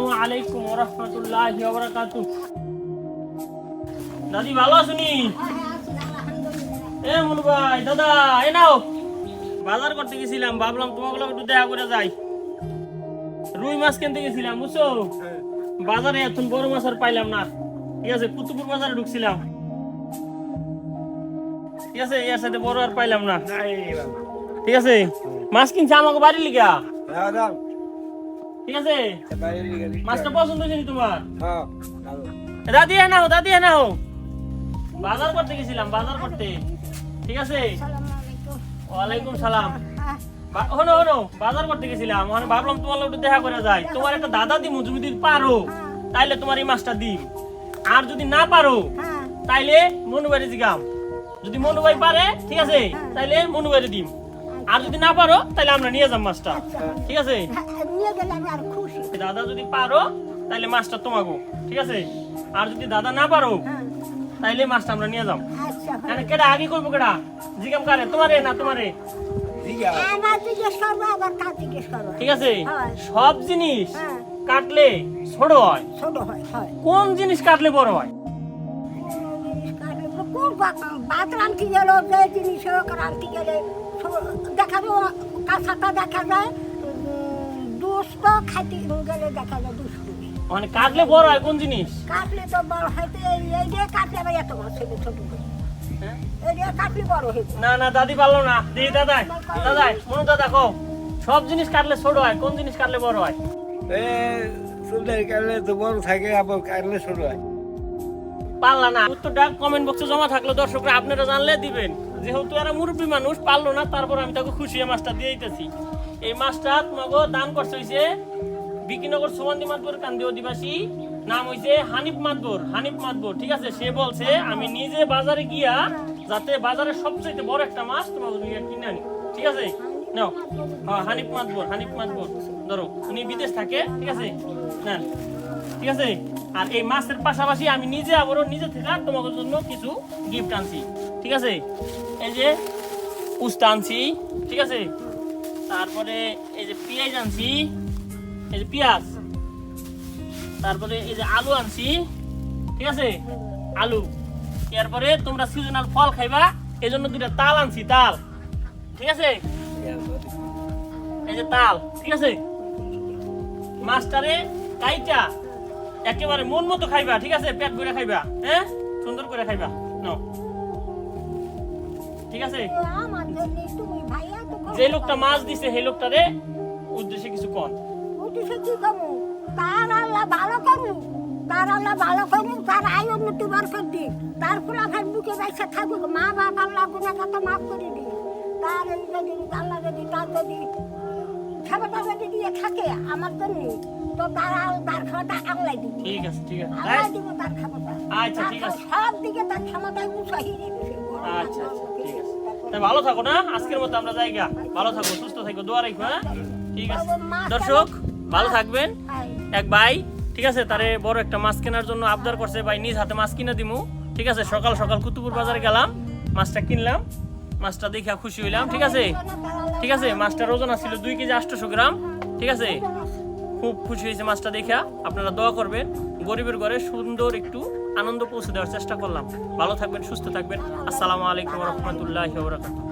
আসসালামু আলাইকুম রহমতুল্লাহ বারাকাতু দাদি ভালো আছুনি এ মনু ভাই দাদা এ নাও। বাজার করতে গেছিলাম ভাবলাম তোমাকে একটু দেখা করে যাই। রুই মাছ কিনতে গেছিলাম বুঝছ? বাজারে এখন বড় মাছ আর পাইলাম না। ঠিক আছে কুতুপুর বাজারে ঢুকছিলাম। ঠিক আছে এর সাথে বড় আর পাইলাম না। ঠিক আছে? মাছ কিনছে আমাকে বাড়ির লিগা? ঠিক আছে? মাছটা পছন্দ হয়েছে নি তোমার? দাদি হ্যাঁ নাও, দাদি হ্যাঁ নাও। বাজার করতে গেছিলাম, বাজার করতে। ঠিক আছে? ওয়ালাইকুম সালাম। হনো হনো বাজার করতে গেছিলাম। মানে ভাবলাম তোমার লোক দেখা করে যাই তোমার একটা দাদা দিমু তুমি যদি পারো, তাইলে তোমার এই মাছটা দিম। আর যদি না পারো, তাইলে মনুবাড়ি জিগাম যদি মনুবাই পারে, ঠিক আছে, তাইলে মনুবাড়ি দিম। আর যদি না পারো তাহলে আমরা নিয়ে যাম মাছটা। ঠিক আছে? নিয়ে গেলে আমি আর খুশি। দাদা যদি পারো তাইলে মাছটা তোমাগো ঠিক আছে? আর যদি দাদা না পারো হ্যাঁ। তাইলে মাছটা আমরা নিয়ে যাম। আচ্ছা মানে কেডা আগে করব কেডা? জিগাম কারে তোমারে না তোমারে? ঠিক আছে? সব জিনিস হ্যাঁ। কাটলে ছোট হয়। ছোট হয় হয়। কোন জিনিস কাটলে বড় হয়? কোন রান্তি গেল যে জিনিস হোক রান্তি গেলে। দেখা যায় কাঁচাটা দেখা যায় দুষ্ট খাইতে গেলে দেখা যায় দুষ্ট। মানে কাটলে বড় হয় কোন জিনিস? কাটলে তো বড় হয়তো এই দিয়ে কাটলে আবার এত বড় ছেলে ছোট হ্যাঁ? এই দিয়ে কাটলে বড় হয়েছে না না দাদি পারল না। দিদি দাদা দাদা মনে দাদা কো সব জিনিস কাটলে ছোট হয় কোন জিনিস কাটলে বড় হয়? এ সুন্দর কাটলে তো বড় থাকে আবার কাটলে ছোট হয়। পারলা না। উত্তরটা কমেন্ট বক্সে জমা থাকল, দর্শকরা আপনারা জানলে দিবেন। যেহেতু এরা মুরব্বী মানুষ, পারল না, তারপর আমি তাকে খুশি মাছটা দিয়ে দিতেছি। এই মাছটা তোমাকে দান করছে হইছে বিকিনগর সুমন্দি মাতবর, কান্দি অধিবাসী। নাম হইছে হানিফ মাতবর হানিফ মাতবর, ঠিক আছে? সে বলছে, আমি নিজে বাজারে গিয়া যাতে বাজারে সবচেয়ে বড় একটা মাছ তোমাকে কিনে আনি। ঠিক আছে? নাও। হ্যাঁ হানিফ মাতবর হানিফ মাতবর। ধরো, উনি বিদেশ থাকে, ঠিক আছে? নেন ঠিক আছে? আর এই মাছের পাশাপাশি আমি নিজে আবারও নিজে থেকে তোমাদের জন্য কিছু গিফট আনছি, ঠিক আছে? এই যে উস্তা আনছি, ঠিক আছে? তারপরে এই যে পেঁয়াজ আনছি, এই যে পেঁয়াজ। তারপরে এই যে আলু আনছি, ঠিক আছে? আলু। এরপরে তোমরা সিজনাল ফল খাইবা এই জন্য দুটা তাল আনছি, তাল। ঠিক আছে? এই যে তাল, ঠিক আছে? একেবারে মন মতো খাইবা, ঠিক আছে? পেট ভরে খাইবা হ্যাঁ? সুন্দর করে খাইবা। ঠিক আছে? যে লোকটা মাছ দিছে, সেই লোকটারে উদ্দেশ্যে কিছু কন। তার আল্লাহ ভালো করব তার তার করে দি বাইসা থাকুক। মা বাপ আল্লাহ গুণা কথা মাফ করে দি যদি খাবারটা দিয়ে থাকে আমার জন্য তো তার তার আল্লাহ দিবি। ঠিক আছে ঠিক আছে। আল্লাহ দিব তার খাবারটা আচ্ছা, ঠিক আছে। সব দিকে তার ক্ষমতায় উৎসাহী দিবি। আচ্ছা আচ্ছা ঠিক আছে। তাই ভালো থাকো না আজকের মতো আমরা জায়গা ভালো থাকো সুস্থ থাকো দোয়া রাখো হ্যাঁ? ঠিক আছে। দর্শক ভালো থাকবেন। এক ভাই ঠিক আছে তারে বড় একটা মাছ কেনার জন্য আবদার করছে। ভাই নিজ হাতে মাছ কিনে দিমু। ঠিক আছে সকাল সকাল কুতুপুর বাজারে গেলাম মাছটা কিনলাম। মাছটা দেখে খুশি হইলাম, ঠিক আছে? ঠিক আছে, মাছটার ওজন আসছিল দুই কেজি আটশোশো গ্রাম, ঠিক আছে? খুব খুশি হয়েছে মাছটা দেখা। আপনারা দোয়া করবেন, গরিবের ঘরে সুন্দর একটু আনন্দ পৌঁছে দেওয়ার চেষ্টা করলাম। ভালো থাকবেন, সুস্থ থাকবেন। আসসালামু আলাইকুম রহমতুল্লাহ বরাকাতুহ।